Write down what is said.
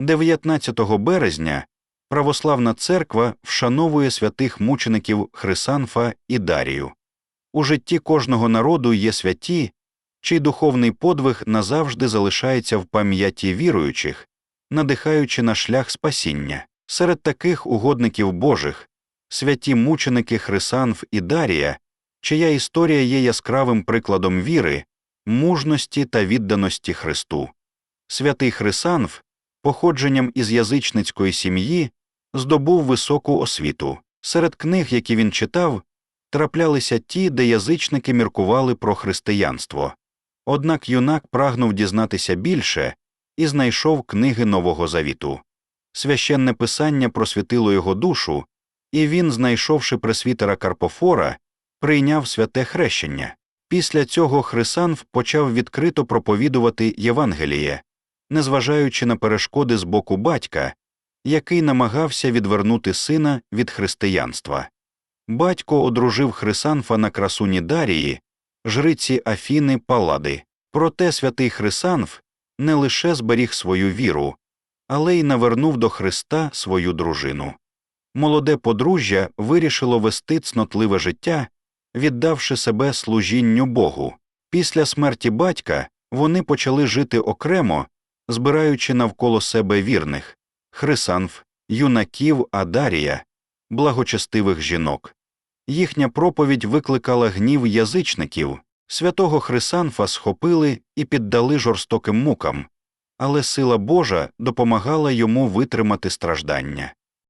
19 березня православна церква вшановує святих мучеників Хрисанфа і Дарію. У житті кожного народу є святі, чий духовний подвиг назавжди залишається в пам'яті віруючих, надихаючи на шлях спасіння. Серед таких угодників Божих святі мученики Хрисанф і Дарія, чия історія є яскравим прикладом віри, мужності та відданості Христу. Святий Хрисанф, походженням із язичницької сім'ї, здобув високу освіту. Серед книг, які він читав, траплялися ті, де язичники міркували про християнство. Однак юнак прагнув дізнатися більше і знайшов книги Нового Завіту. Священне писання просвітило його душу, і він, знайшовши пресвітера Карпофора, прийняв святе хрещення. Після цього Хрисанф почав відкрито проповідувати Євангеліє, незважаючи на перешкоди з боку батька, який намагався відвернути сина від християнства. Батько одружив Хрисанфа на красуні Дарії, жриці Афіни Палади. Проте святий Хрисанф не лише зберіг свою віру, але й навернув до Христа свою дружину. Молоде подружжя вирішило вести цнотливе життя, віддавши себе служінню Богу. Після смерті батька вони почали жити окремо, збираючи навколо себе вірних Хрисанф, юнаків Адарія, благочестивих жінок. Їхня проповідь викликала гнів язичників, святого Хрисанфа схопили і піддали жорстоким мукам, але сила Божа допомагала йому витримати страждання.